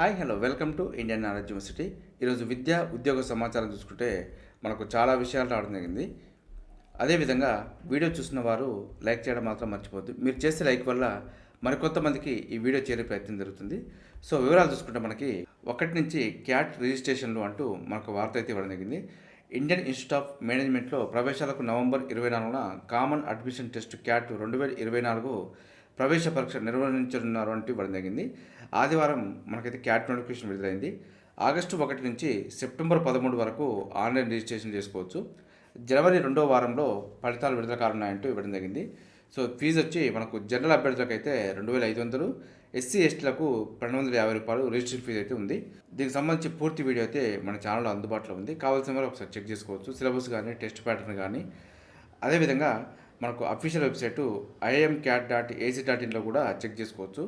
Hi hello welcome to Indian knowledge university. ఈరోజు విద్య ఉద్యోగ సమాచారం చూసుకుంటే మనకు చాలా విషయాలు రావడం జరిగింది. అదేవిధంగా వీడియో చూసిన వారు లైక్ చేయడం మాత్రం మర్చిపోద్దు మీరు చేసే లైక్ వల్ల మరికొంతమందికి ఈ వీడియో చేరే ప్రయత్నం జరుగుతుంది. సో వివరాలు చూసుకుంటే మనకి ఒకటి నుంచి క్యాట్ రిజిస్ట్రేషన్లు అంటూ మనకు వార్త అయితే ఇవ్వడం జరిగింది. ఇండియన్ ఇన్స్టిట్యూట్ ఆఫ్ మేనేజ్మెంట్లో ప్రవేశాలకు నవంబర్ ఇరవై నాలుగున కామన్ అడ్మిషన్ టెస్ట్ క్యాట్ రెండు వేల ఇరవై నాలుగు ప్రవేశ పరీక్ష నిర్వహించనున్నారు అంటూ ఇవ్వడం జరిగింది. ఆదివారం మనకైతే క్యాట్ నోటిఫికేషన్ విడుదలైంది. ఆగస్టు ఒకటి నుంచి సెప్టెంబర్ పదమూడు వరకు ఆన్లైన్ రిజిస్ట్రేషన్ చేసుకోవచ్చు. జనవరి రెండో వారంలో ఫలితాలు విడుదల కానున్నాయంటూ ఇవ్వడం జరిగింది. సో ఫీజు వచ్చి మనకు జనరల్ అభ్యర్థులకు అయితే రెండు వేల ఐదు వందలు ఎస్సీ ఎస్టీలకు రెండు వందల యాభై రూపాయలు రిజిస్ట్రేషన్ ఫీజు అయితే ఉంది. దీనికి సంబంధించి పూర్తి వీడియో అయితే మన ఛానల్లో అందుబాటులో ఉంది. కావాల్సిన వారు ఒకసారి చెక్ చేసుకోవచ్చు. సిలబస్ కానీ టెస్ట్ ప్యాటర్న్ కానీ. అదేవిధంగా మనకు official website IM cat dot AC dot ఇన్లో కూడా చెక్ చేసుకోవచ్చు.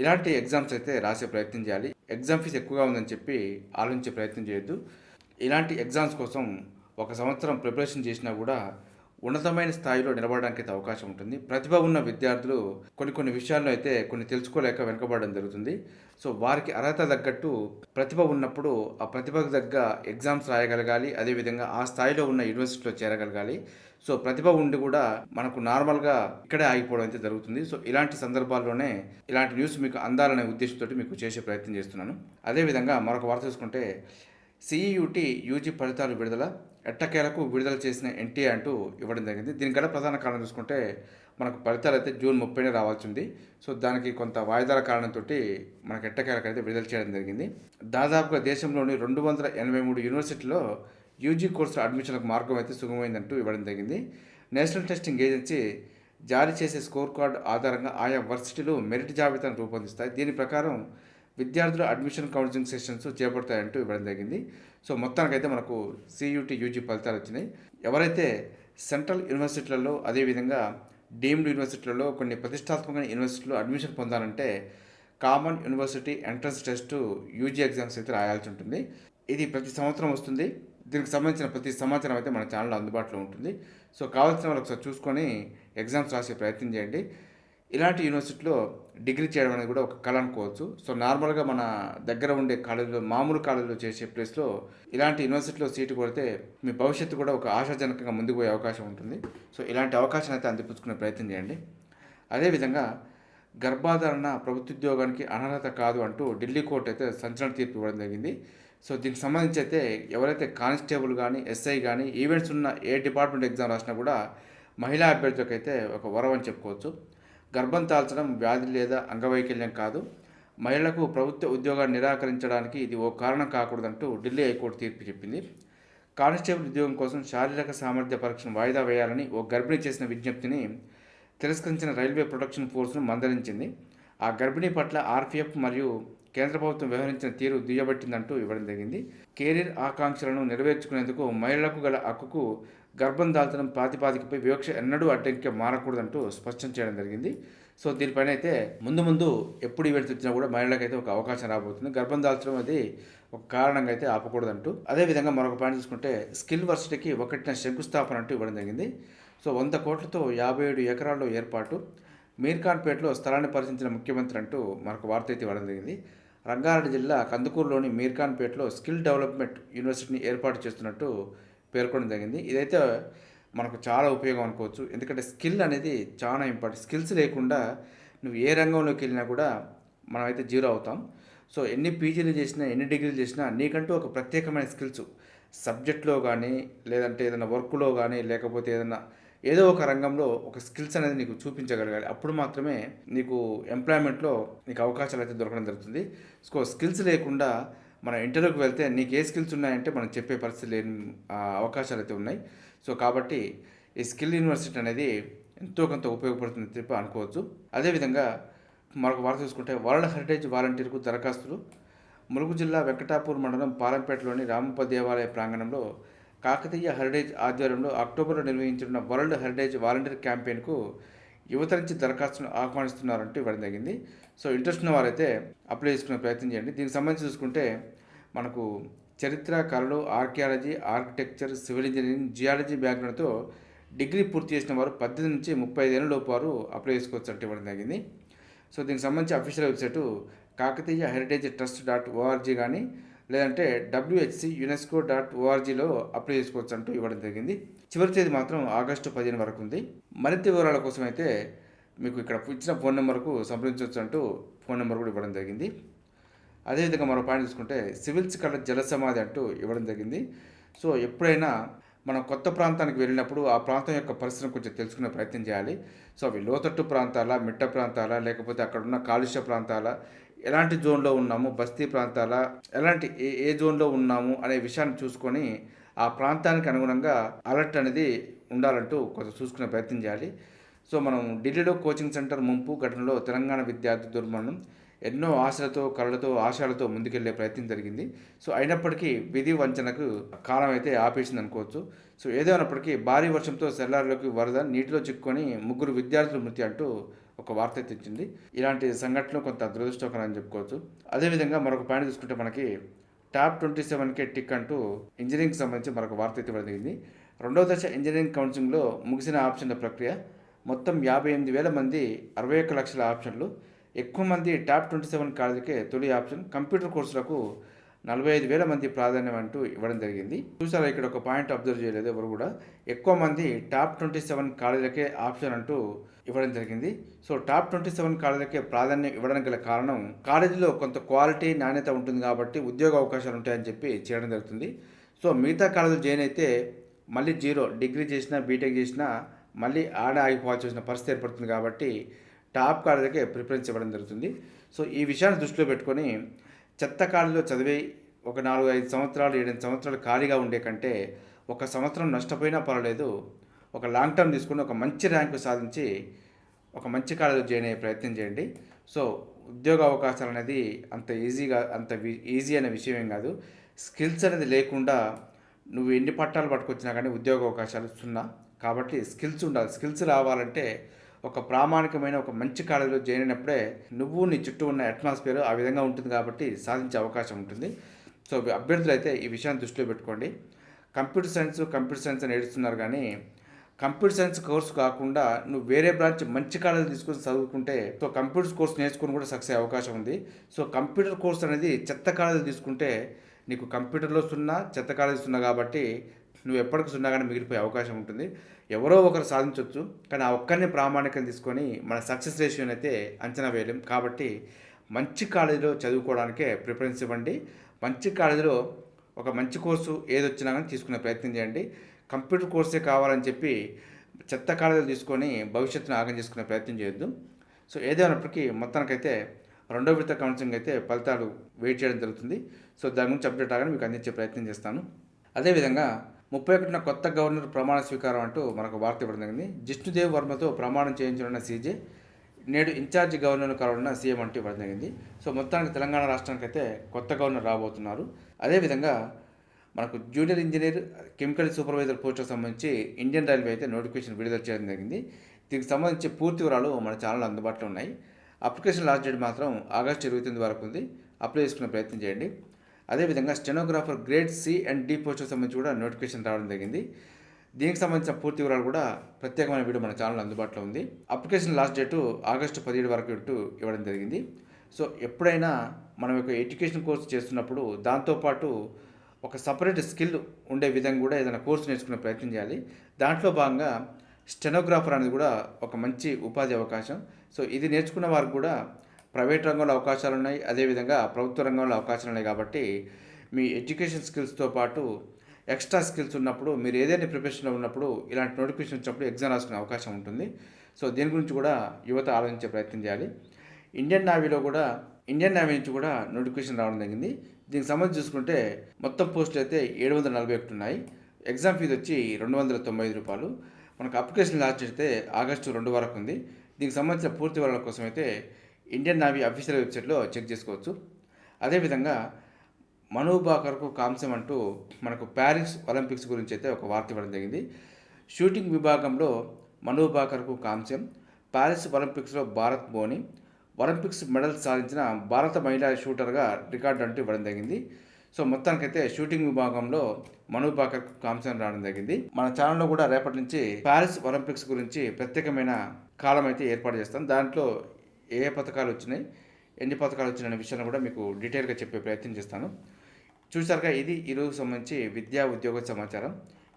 ఇలాంటి ఎగ్జామ్స్ అయితే రాసే ప్రయత్నం చేయాలి. ఎగ్జామ్ ఫీజు ఎక్కువగా ఉందని చెప్పి ఆలోచించే ప్రయత్నం చేయొద్దు. ఇలాంటి ఎగ్జామ్స్ కోసం ఒక సంవత్సరం ప్రిపరేషన్ చేసినా కూడా ఉన్నతమైన స్థాయిలో నిలబడడానికి అయితే అవకాశం ఉంటుంది. ప్రతిభ ఉన్న విద్యార్థులు కొన్ని కొన్ని విషయాల్లో అయితే కొన్ని తెలుసుకోలేక వెనుకబడడం జరుగుతుంది. సో వారికి అర్హత తగ్గట్టు ప్రతిభ ఉన్నప్పుడు ఆ ప్రతిభకు తగ్గ ఎగ్జామ్స్ రాయగలగాలి. అదేవిధంగా ఆ స్థాయిలో ఉన్న యూనివర్సిటీలో చేరగలగాలి. సో ప్రతిభ ఉండి కూడా మనకు నార్మల్గా ఇక్కడే ఆగిపోవడం అయితే జరుగుతుంది. సో ఇలాంటి సందర్భాల్లోనే ఇలాంటి న్యూస్ మీకు అందాలనే ఉద్దేశంతో మీకు చేసే ప్రయత్నం చేస్తున్నాను. అదేవిధంగా మరొక వార్త చూసుకుంటే సిఈయుటి యూజీ ఫలితాలు విడుదల ఎట్టకేలకు విడుదల చేసిన ఎన్టీ అంటూ ఇవ్వడం జరిగింది. దీనికన్నా ప్రధాన కారణం చూసుకుంటే మనకు ఫలితాలు అయితే జూన్ ముప్పైనే రావాల్సింది సో దానికి కొంత వాయిదాల కారణంతో మనకు ఎట్టకేలకు అయితే విడుదల చేయడం జరిగింది. దాదాపుగా దేశంలోని రెండు వందల ఎనభై మూడు యూనివర్సిటీలో యూజీ కోర్సుల అడ్మిషన్లకు మార్గం అయితే సుగమైందంటూ ఇవ్వడం జరిగింది. నేషనల్ టెస్టింగ్ ఏజెన్సీ జారీ చేసే స్కోర్ కార్డు ఆధారంగా ఆయా వర్సిటీలు మెరిట్ జాబితాను రూపొందిస్తాయి. దీని ప్రకారం విద్యార్థుల అడ్మిషన్ కౌన్సిలింగ్ సెషన్స్ చేపడతాయంటూ ఇవ్వడం జరిగింది. సో మొత్తానికైతే మనకు సియూటీ యూజీ ఫలితాలు వచ్చినాయి. ఎవరైతే సెంట్రల్ యూనివర్సిటీలలో అదేవిధంగా డీమ్డ్ యూనివర్సిటీలలో కొన్ని ప్రతిష్టాత్మకమైన యూనివర్సిటీలో అడ్మిషన్ పొందాలంటే common university entrance test UG exams అయితే రాయాల్సి ఉంటుంది. ఇది ప్రతి సంవత్సరం వస్తుంది. దీనికి సంబంధించిన ప్రతి సమాచారం అయితే మన ఛానల్లో అందుబాటులో ఉంటుంది. సో కావాల్సిన వాళ్ళు ఒకసారి చూసుకొని ఎగ్జామ్స్ రాసే ప్రయత్నం చేయండి. ఇలాంటి యూనివర్సిటీలో డిగ్రీ చేయడం అనేది కూడా ఒక కళ అనుకోవచ్చు. సో నార్మల్గా మన దగ్గర ఉండే కాలేజీలో మామూలు కాలేజీలో చేసే ప్లేస్లో ఇలాంటి యూనివర్సిటీలో సీటు కొడితే మీ భవిష్యత్తు కూడా ఒక ఆశాజనకంగా ముందుకు పోయే అవకాశం ఉంటుంది. సో ఇలాంటి అవకాశం అయితే అందిపుచ్చుకునే ప్రయత్నం చేయండి. అదేవిధంగా గర్భాధారణ ప్రభుత్వ ఉద్యోగానికి అనర్హత కాదు అంటూ ఢిల్లీ కోర్టు అయితే సంచలన తీర్పు ఇవ్వడం జరిగింది. సో దీనికి సంబంధించి అయితే ఎవరైతే కానిస్టేబుల్ కానీ ఎస్ఐ కానీ ఈవెంట్స్ ఉన్న ఏ డిపార్ట్మెంట్ ఎగ్జామ్ రాసినా కూడా మహిళా అభ్యర్థులకు అయితే ఒక వరం అని చెప్పుకోవచ్చు. గర్భం దాల్చడం వ్యాధి లేదా అంగవైకల్యం కాదు. మహిళలకు ప్రభుత్వ ఉద్యోగాన్ని నిరాకరించడానికి ఇది ఓ కారణం కాకూడదంటూ ఢిల్లీ హైకోర్టు తీర్పు చెప్పింది. కానిస్టేబుల్ ఉద్యోగం కోసం శారీరక సామర్థ్య పరీక్షను వాయిదా వేయాలని ఓ గర్భిణి చేసిన విజ్ఞప్తిని తిరస్కరించిన రైల్వే ప్రొటెక్షన్ ఫోర్స్ను మందలించింది. ఆ గర్భిణీ పట్ల ఆర్పిఎఫ్ మరియు కేంద్ర ప్రభుత్వం వ్యవహరించిన తీరు దుయ్యబట్టిందంటూ ఇవ్వడం జరిగింది కెరీర్ ఆకాంక్షలను నెరవేర్చుకునేందుకు మహిళలకు గల హక్కుకు గర్భం దాల్చడం ప్రాతిపాదికపై వివక్ష ఎన్నడూ అడ్డంకి మారకూడదంటూ స్పష్టం చేయడం జరిగింది. సో దీనిపైన అయితే ముందు ముందు ఎప్పుడు ఈవెంట్స్ వచ్చినా కూడా మహిళలకు అయితే ఒక అవకాశం రాబోతుంది. గర్భం దాల్చడం అది ఒక కారణంగా అయితే ఆపకూడదంటూ. అదేవిధంగా మరొక పాయింట్ చూసుకుంటే స్కిల్ వర్సిటీకి ఒకటిన శంకుస్థాపన అంటూ ఇవ్వడం జరిగింది. సో వంద కోట్లతో యాభై ఏడు ఎకరాల్లో ఏర్పాటు. మీర్ఖాన్పేటలో స్థలాన్ని పరిశీలించిన ముఖ్యమంత్రి అంటూ మరొక వార్త అయితే ఇవ్వడం జరిగింది. రంగారెడ్డి జిల్లా కందుకూరులోని మీర్ఖాన్పేటలో స్కిల్ డెవలప్మెంట్ యూనివర్సిటీని ఏర్పాటు చేస్తున్నట్టు పేర్కొనడం జరిగింది. ఇదైతే మనకు చాలా ఉపయోగం అనుకోవచ్చు. ఎందుకంటే స్కిల్ అనేది చాలా ఇంపార్టెంట్. స్కిల్స్ లేకుండా నువ్వు ఏ రంగంలోకి వెళ్ళినా కూడా మనమైతే జీరో అవుతాం. సో ఎన్ని పీజీలు చేసినా ఎన్ని డిగ్రీలు చేసినా నీకంటూ ఒక ప్రత్యేకమైన స్కిల్స్. సబ్జెక్ట్లో కానీ లేదంటే ఏదైనా వర్క్లో కానీ లేకపోతే ఏదైనా ఏదో ఒక రంగంలో ఒక స్కిల్స్ అనేది నీకు చూపించగలగాలి. అప్పుడు మాత్రమే నీకు ఎంప్లాయ్మెంట్లో నీకు అవకాశాలు అయితే దొరకడం జరుగుతుంది. సో స్కిల్స్ లేకుండా మన ఇంటర్వ్యూకి వెళ్తే నీకు ఏ స్కిల్స్ ఉన్నాయంటే మనం చెప్పే పరిస్థితి లేని అవకాశాలు అయితే ఉన్నాయి. సో కాబట్టి ఈ స్కిల్ యూనివర్సిటీ అనేది ఎంతో కొంత ఉపయోగపడుతుంది చెప్పి అనుకోవచ్చు అదేవిధంగా మరొక వార్త చూసుకుంటే వరల్డ్ హెరిటేజ్ వాలంటీర్కు దరఖాస్తులు. ములుగు జిల్లా వెంకటాపూర్ మండలం పాలంపేటలోని రామప్ప దేవాలయ ప్రాంగణంలో కాకతీయ హెరిటేజ్ ఆధ్వర్యంలో అక్టోబర్లో నిర్వహించిన వరల్డ్ హెరిటేజ్ వాలంటీర్ క్యాంపెయిన్కు యువత నుంచి దరఖాస్తును ఆహ్వానిస్తున్నారంటూ ఇవ్వడం జరిగింది. సో ఇంట్రెస్ట్ ఉన్న వారైతే అప్లై చేసుకునే ప్రయత్నం చేయండి. దీనికి సంబంధించి చూసుకుంటే మనకు చరిత్ర కళలు archaeology architecture civil engineering geology బ్యాక్గ్రౌండ్తో degree పూర్తి చేసిన వారు పద్దెనిమిది నుంచి ముప్పై ఐదేళ్ళ లోపు వారు అప్లై చేసుకోవచ్చు అంటే ఇవ్వడం జరిగింది. సో దీనికి సంబంధించి official website Kakatiya heritage trust dot ORG కానీ లేదంటే డబ్ల్యూహెచ్సి యునెస్కో డాట్ ఓఆర్జీలో అప్లై చేసుకోవచ్చు అంటూ ఇవ్వడం జరిగింది. చివరి తేదీ మాత్రం ఆగస్టు పదిహేను వరకు ఉంది. మరింత వివరాల కోసం అయితే మీకు ఇక్కడ ఇచ్చిన ఫోన్ నెంబర్కు సంప్రదించవచ్చు అంటూ ఫోన్ నెంబర్ కూడా ఇవ్వడం జరిగింది. అదేవిధంగా మరో పాయింట్ చూసుకుంటే సివిల్స్ కళ జల సమాధి అంటూ ఇవ్వడం జరిగింది. సో ఎప్పుడైనా మనం కొత్త ప్రాంతానికి వెళ్ళినప్పుడు ఆ ప్రాంతం యొక్క పరిస్థితిని కొంచెం తెలుసుకునే ప్రయత్నం చేయాలి. సో అవి లోతట్టు ప్రాంతాల మిట్ట ప్రాంతాల లేకపోతే అక్కడ ఉన్న కాలుష్య ప్రాంతాల ఎలాంటి జోన్లో ఉన్నాము బస్తీ ప్రాంతాల ఎలాంటి ఏ ఏ జోన్లో ఉన్నాము అనే విషయాన్ని చూసుకొని ఆ ప్రాంతానికి అనుగుణంగా అలర్ట్ అనేది ఉండాలంటూ కొంచెం చూసుకునే ప్రయత్నం చేయాలి. సో మనం ఢిల్లీలో కోచింగ్ సెంటర్ ముంపు ఘటనలో తెలంగాణ విద్యార్థి దుర్మరణం ఎన్నో ఆశలతో కళలతో ఆశయాలతో ముందుకెళ్ళే ప్రయత్నం జరిగింది. సో అయినప్పటికీ విధి వంచనకు కాలం అయితే ఆపేసింది అనుకోవచ్చు. సో ఏదైనప్పటికీ భారీ వర్షంతో సెల్లార్లోకి వరద నీటిలో చిక్కుకొని ముగ్గురు విద్యార్థులు మృతి అంటూ ఒక వార్త తెచ్చింది ఇలాంటి సంఘటనలు కొంత దురదృష్టకరం అని చెప్పుకోవచ్చు. అదేవిధంగా మరొక పాయింట్ తీసుకుంటే మనకి టాప్ ట్వంటీ సెవెన్కే టిక్ అంటూ ఇంజనీరింగ్కి సంబంధించి మరొక వార్త అయితే జరిగింది. రెండవ దశ ఇంజనీరింగ్ కౌన్సిలింగ్లో ముగిసిన ఆప్షన్ల ప్రక్రియ. మొత్తం యాభై ఎనిమిది వేల మంది అరవై ఒక్క లక్షల ఆప్షన్లు. ఎక్కువ మంది టాప్ ట్వంటీ సెవెన్ కాలేజీకే తొలి ఆప్షన్. కంప్యూటర్ కోర్సులకు నలభై ఐదు వేల మంది ప్రాధాన్యం అంటూ ఇవ్వడం జరిగింది. చూసారా ఇక్కడ ఒక పాయింట్ అబ్జర్వ్ చేయలేదు ఎవరు కూడా. ఎక్కువ మంది టాప్ ట్వంటీ సెవెన్ కాలేజీలకే ఆప్షన్ అంటూ ఇవ్వడం జరిగింది. సో టాప్ ట్వంటీ సెవెన్ కాలేజీలకే ప్రాధాన్యం ఇవ్వడం గల కారణం కాలేజీలో కొంత క్వాలిటీ నాణ్యత ఉంటుంది కాబట్టి ఉద్యోగ అవకాశాలు ఉంటాయని చెప్పి చేయడం జరుగుతుంది. సో మిగతా కాలేజీలు జాయిన్ అయితే మళ్ళీ జీరో డిగ్రీ చేసినా బీటెక్ చేసినా మళ్ళీ ఆడ ఆగిపోవాల్సి వచ్చిన పరిస్థితి ఏర్పడుతుంది కాబట్టి టాప్ కాలేజీకే ప్రిఫరెన్స్ ఇవ్వడం జరుగుతుంది. సో ఈ విషయాన్ని దృష్టిలో పెట్టుకొని చెత్త కాలంలో చదివి ఒక నాలుగు ఐదు సంవత్సరాలు ఏడెనిమిది సంవత్సరాలు ఖాళీగా ఉండే కంటే ఒక సంవత్సరం నష్టపోయినా పర్వాలేదు. ఒక లాంగ్ టర్మ్ తీసుకుని ఒక మంచి ర్యాంకు సాధించి ఒక మంచి కాలేజీలో జాయిన్ అయ్యే ప్రయత్నం చేయండి. సో ఉద్యోగ అవకాశాలు అనేది అంత ఈజీగా అంత ఈజీ అనే విషయం ఏం కాదు. స్కిల్స్ అనేది లేకుండా నువ్వు ఎన్ని పట్టాలు పట్టుకొచ్చినా కానీ ఉద్యోగ అవకాశాలు సున్నా. కాబట్టి స్కిల్స్ ఉండాలి. స్కిల్స్ రావాలంటే ఒక ప్రామాణికమైన ఒక మంచి కాలేజీలో జాయిన్ అయినప్పుడే నువ్వు నీ చుట్టూ ఉన్న అట్మాస్ఫియర్ ఆ విధంగా ఉంటుంది కాబట్టి సాధించే అవకాశం ఉంటుంది. సో అభ్యర్థులు అయితే ఈ విషయాన్ని దృష్టిలో పెట్టుకోండి. కంప్యూటర్ సైన్స్ కంప్యూటర్ సైన్స్ అని ఏడుస్తున్నారు కానీ కంప్యూటర్ సైన్స్ కోర్సు కాకుండా నువ్వు వేరే బ్రాంచ్ మంచి కాలేజీ తీసుకొని చదువుకుంటే సో కంప్యూటర్ కోర్స్ నేర్చుకుని కూడా సక్సెస్ అయ్యే అవకాశం ఉంది. సో కంప్యూటర్ కోర్స్ అనేది చెత్త కాలేజీ తీసుకుంటే నీకు కంప్యూటర్లో సున్నా చెత్త కాలేజీ సున్నా కాబట్టి నువ్వు ఎప్పటికి సున్నాగానే మిగిలిపోయే అవకాశం ఉంటుంది. ఎవరో ఒకరు సాధించవచ్చు కానీ ఆ ఒక్కరిని ప్రామాణికం తీసుకొని మన సక్సెస్ రేషియోని అయితే అంచనా వేయలేం. కాబట్టి మంచి కాలేజీలో చదువుకోవడానికే ప్రిఫరెన్స్ ఇవ్వండి. మంచి కాలేజీలో ఒక మంచి కోర్సు ఏది వచ్చినా కానీ తీసుకునే ప్రయత్నం చేయండి. కంప్యూటర్ కోర్సే కావాలని చెప్పి చెత్త కాలేజీలు తీసుకొని భవిష్యత్తును ఆగం చేసుకునే ప్రయత్నం చేయొద్దు. సో ఏదేమైనప్పటికీ మొత్తానికైతే రెండో విడత కౌన్సిలింగ్ అయితే ఫలితాలు వెయిట్ చేయడం జరుగుతుంది. సో దాని గురించి అప్డేట్ ఆగానే మీకు అందించే ప్రయత్నం చేస్తాను. అదేవిధంగా ముప్పై ఒకటిన కొత్త గవర్నర్ ప్రమాణ స్వీకారం అంటూ మనకు వార్త ఇవ్వడం జరిగింది. జిష్ణుదేవ్ వర్మతో ప్రమాణం చేయించనున్న సీజే నేడు ఇన్ఛార్జ్ గవర్నర్ కలవనున్న సీఎం అంటూ ఇవ్వడం జరిగింది. సో మొత్తానికి తెలంగాణ రాష్ట్రానికి అయితే కొత్త గవర్నర్ రాబోతున్నారు. అదేవిధంగా మనకు జూనియర్ ఇంజనీర్ కెమికల్ సూపర్వైజర్ పోస్టుకు సంబంధించి ఇండియన్ రైల్వే అయితే నోటిఫికేషన్ విడుదల చేయడం జరిగింది. దీనికి సంబంధించి పూర్తి వివరాలు మన ఛానల్ అందుబాటులో ఉన్నాయి. అప్లికేషన్ లాస్ట్ డేట్ మాత్రం ఆగస్టు ఇరవై తొమ్మిది వరకు ఉంది. అప్లై చేసుకునే ప్రయత్నం చేయండి. అదేవిధంగా stenographer grade C and D పోస్టుకు సంబంధించి కూడా నోటిఫికేషన్ రావడం జరిగింది. దీనికి సంబంధించిన పూర్తి వివరాలు కూడా ప్రత్యేకమైన వీడియో మన ఛానల్ అందుబాటులో ఉంది. అప్లికేషన్ లాస్ట్ డేటు ఆగస్టు పదిహేడు వరకు ఇటు ఇవ్వడం జరిగింది. సో ఎప్పుడైనా మనం ఒక ఎడ్యుకేషన్ కోర్స్ చేస్తున్నప్పుడు దాంతోపాటు ఒక సపరేట్ స్కిల్ ఉండే విధంగా కూడా ఏదైనా కోర్సు నేర్చుకునే ప్రయత్నం చేయాలి. దాంట్లో భాగంగా స్టెనోగ్రాఫర్ అనేది కూడా ఒక మంచి ఉపాధి అవకాశం. సో ఇది నేర్చుకున్న వారికి కూడా ప్రైవేట్ రంగంలో అవకాశాలు ఉన్నాయి. అదేవిధంగా ప్రభుత్వ రంగంలో అవకాశాలు ఉన్నాయి కాబట్టి మీ ఎడ్యుకేషన్ స్కిల్స్తో పాటు ఎక్స్ట్రా స్కిల్స్ ఉన్నప్పుడు మీరు ఏదైనా ప్రిపరేషన్లో ఉన్నప్పుడు ఇలాంటి నోటిఫికేషన్ వచ్చినప్పుడు ఎగ్జామ్ రాసుకునే అవకాశం ఉంటుంది. సో దీని గురించి కూడా యువత ఆలోచించే ప్రయత్నం చేయాలి. ఇండియన్ నావీలో కూడా ఇండియన్ నేవీ నుంచి కూడా నోటిఫికేషన్ రావడం జరిగింది. దీనికి సంబంధించి చూసుకుంటే మొత్తం పోస్టులు అయితే ఏడు వందల నలభై ఒకటి ఉన్నాయి. ఎగ్జామ్ ఫీజు వచ్చి రెండు వందల తొంభై ఐదు రూపాయలు. మనకు అప్లికేషన్ లాస్ట్ అయితే ఆగస్టు రెండు వరకు ఉంది. దీనికి సంబంధించిన పూర్తి వివరాల కోసం అయితే ఇండియన్ నావీ అఫీషియల్ వెబ్సైట్లో చెక్ చేసుకోవచ్చు. అదేవిధంగా మనోబాకర్కు కాంస్యం అంటూ మనకు ప్యారిస్ ఒలింపిక్స్ గురించి అయితే ఒక వార్త ఇవ్వడం జరిగింది. షూటింగ్ విభాగంలో మనోబాకర్కు కాంస్యం ప్యారిస్ ఒలింపిక్స్లో భారత్ బోని ఒలింపిక్స్ మెడల్ సాధించిన భారత మహిళా షూటర్గా రికార్డు అంటూ ఇవ్వడం జరిగింది. సో మొత్తానికైతే షూటింగ్ విభాగంలో మను బాకర్ కాంస్యం రావడం జరిగింది. మన ఛానల్లో కూడా రేపటి నుంచి ప్యారిస్ ఒలింపిక్స్ గురించి ప్రత్యేకమైన కాలం అయితే ఏర్పాటు చేస్తాం. దాంట్లో ఏ ఏ పథకాలు వచ్చినాయి ఎన్ని పథకాలు వచ్చినాయి అనే విషయాన్ని కూడా మీకు డీటెయిల్గా చెప్పే ప్రయత్నం చేస్తాను. చూసారుగా ఇది ఈరోజు సంబంధించి విద్యా ఉద్యోగ సమాచారం.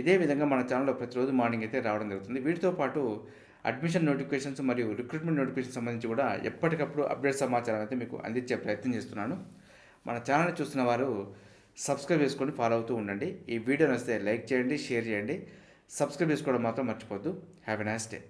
ఇదే విధంగా మన ఛానల్లో ప్రతిరోజు మార్నింగ్ అయితే రావడం జరుగుతుంది. వీటితో పాటు అడ్మిషన్ నోటిఫికేషన్స్ మరియు రిక్రూట్మెంట్ నోటిఫికేషన్ సంబంధించి కూడా ఎప్పటికప్పుడు అప్డేట్ సమాచారం అయితే మీకు అందించే ప్రయత్నం చేస్తున్నాను. మన ఛానల్ని చూస్తున్న వారు సబ్స్క్రైబ్ చేసుకొని ఫాలో అవుతూ ఉండండి. ఈ వీడియో నచ్చితే లైక్ చేయండి షేర్ చేయండి. సబ్స్క్రైబ్ చేసుకోవడం మాత్రం మర్చిపోద్దు హ్యావ్ ఎ నైస్ డే